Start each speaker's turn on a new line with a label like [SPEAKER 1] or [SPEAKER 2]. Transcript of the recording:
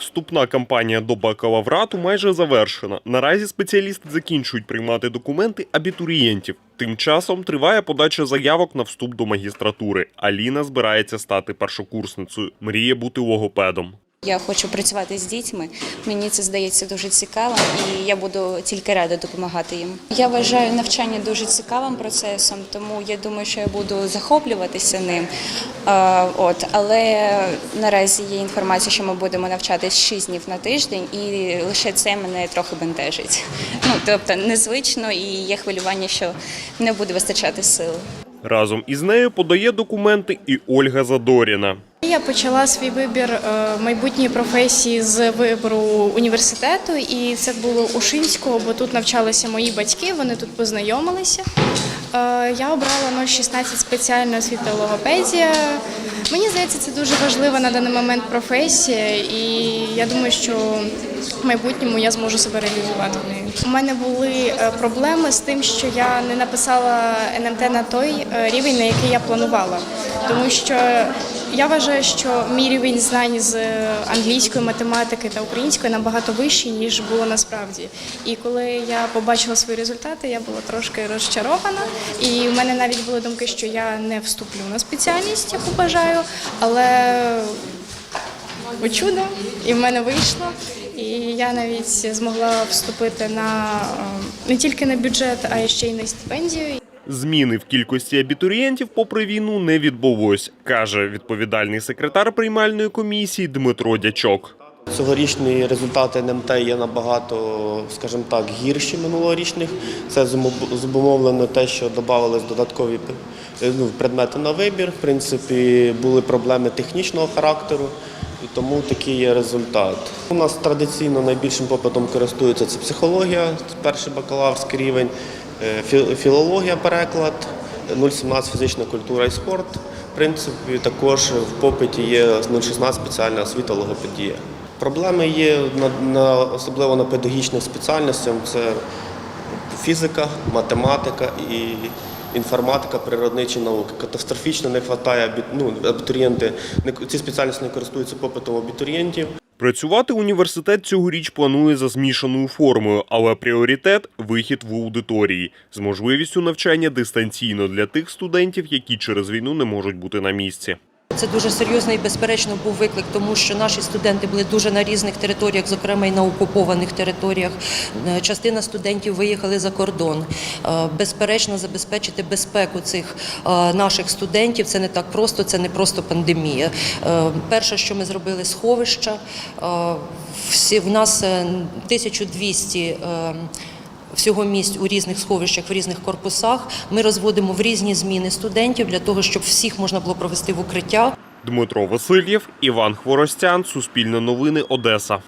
[SPEAKER 1] Вступна кампанія до бакалаврату майже завершена. Наразі спеціалісти закінчують приймати документи абітурієнтів. Тим часом триває подача заявок на вступ до магістратури. Аліна збирається стати першокурсницею. Мріє бути логопедом.
[SPEAKER 2] Я хочу працювати з дітьми. Мені це здається дуже цікавим, і я буду тільки рада допомагати їм. Я вважаю навчання дуже цікавим процесом, тому я думаю, що я буду захоплюватися ним. От, але наразі є інформація, що ми будемо навчатись 6 днів на тиждень, і лише це мене трохи бентежить. Ну тобто незвично, і є хвилювання, що не буде вистачати сил.
[SPEAKER 1] Разом із нею подає документи і Ольга Задоріна.
[SPEAKER 3] Я почала свій вибір е, майбутньої професії з вибору університету, і це було у Шинського, бо тут навчалися мої батьки, вони тут познайомилися. Е, Я обрала 016 спеціальна освіта логопедія. Мені здається, це дуже важлива на даний момент професія, і я думаю, що в майбутньому я зможу себе реалізувати в неї. У мене були е, проблеми з тим, що я не написала НМТ на той рівень, на який я планувала, тому що я вважаю, що мій рівень знань з англійської, математики та української набагато вищий, ніж було насправді. І коли я побачила свої результати, я була трошки розчарована. І в мене навіть були думки, що я не вступлю на спеціальність, яку бажаю, але о чудо, і в мене вийшло. І я навіть змогла вступити на е, не тільки на бюджет, а ще й на стипендію.
[SPEAKER 1] Зміни в кількості абітурієнтів попри війну не відбулось, каже відповідальний секретар приймальної комісії Дмитро Дячок.
[SPEAKER 4] Цьогорічні результати НМТ є набагато, скажімо так, гірші минулорічних. Це зумовлено те, що додавались додаткові е, ну, предмети на вибір. В принципі, були проблеми технічного характеру, і тому такий є результат. У нас традиційно найбільшим попитом користується це психологія, перший бакалаврський рівень, філологія, переклад, 0,17 фізична культура і спорт. В принципі, також в попиті є 0,16 спеціальна освіта логопедія. Проблеми є на особливо на педагогічних спеціальностях. Це фізика, математика і інформатика, природничі науки. Катастрофічно не вистачає ну, абітурієнти. Ці спеціальності не користуються попитом абітурієнтів.
[SPEAKER 1] Працювати університет цьогоріч планує за змішаною формою, але пріоритет вихід в аудиторії з можливістю навчання дистанційно для тих студентів, які через війну не можуть бути на місці.
[SPEAKER 5] Це дуже серйозний, безперечно, був виклик, тому що наші студенти були дуже на різних територіях, зокрема і на окупованих територіях. Е, Частина студентів виїхали за кордон. Е, Безперечно, забезпечити безпеку цих е, наших студентів це не так просто, це не просто пандемія. Перше, що ми зробили, сховища. Всі в нас е, 1200 е, всього місць у різних сховищах, в різних корпусах. Ми розводимо в різні зміни студентів для того, щоб всіх можна було провести в укриття.
[SPEAKER 1] Дмитро Васильєв, Іван Хворостян, Суспільне новини, Одеса.